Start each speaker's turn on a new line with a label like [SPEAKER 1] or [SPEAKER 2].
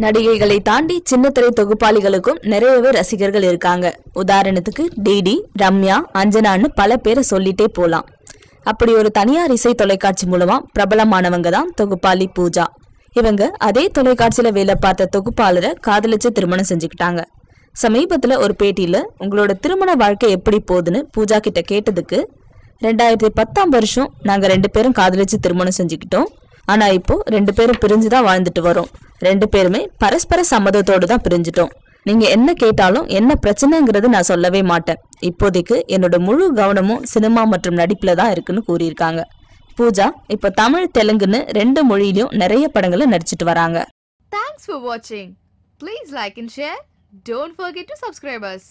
[SPEAKER 1] நடிகைகளை தாண்டி சின்னத்திரை தொகுப்பாளிகளுக்கும் நிறையவே ரசிகர்கள் இருக்காங்க. உதாரணத்துக்கு டிடி ரம்யா அஞ்சனான்னு பல பேரை சொல்லிட்டே போலாம். அப்படி ஒரு தனியார் இசை தொலைக்காட்சி மூலமா பிரபலமானவங்க தான் தொகுப்பாளி பூஜா. இவங்க அதே தொலைக்காட்சியில வேலை பார்த்த தொகுப்பாளரை காதலிச்சு திருமணம் செஞ்சுக்கிட்டாங்க. சமீபத்துல ஒரு பேட்டியில உங்களோட திருமண வாழ்க்கை எப்படி போகுதுன்னு பூஜா கிட்ட கேட்டதுக்கு ரெண்டாயிரத்தி பத்தாம் வருஷம் நாங்க ரெண்டு பேரும் காதலிச்சு திருமணம் செஞ்சுக்கிட்டோம். ஆனால் இப்போ ரெண்டு பேரும் பிரிஞ்சு தான் வாழ்ந்துட்டு வரோம். ரெண்டு பேருமே பரஸ்பர சம்மதத்தோடு தான் பிரிஞ்சிட்டோம். நீங்கள் என்ன கேட்டாலும் என்ன பிரச்சனைங்கிறது நான் சொல்லவே மாட்டேன். இப்போதைக்கு என்னோட முழு கவனமும் சினிமா மற்றும் நடிப்பில் தான் இருக்குன்னு கூறியிருக்காங்க. பூஜா இப்போ தமிழ் தெலுங்குன்னு ரெண்டு மொழியிலும் நிறைய படங்களை நடிச்சிட்டு வராங்க.
[SPEAKER 2] தேங்க்ஸ் ஃபார் வாட்சிங் please like and share don't forget to subscribers.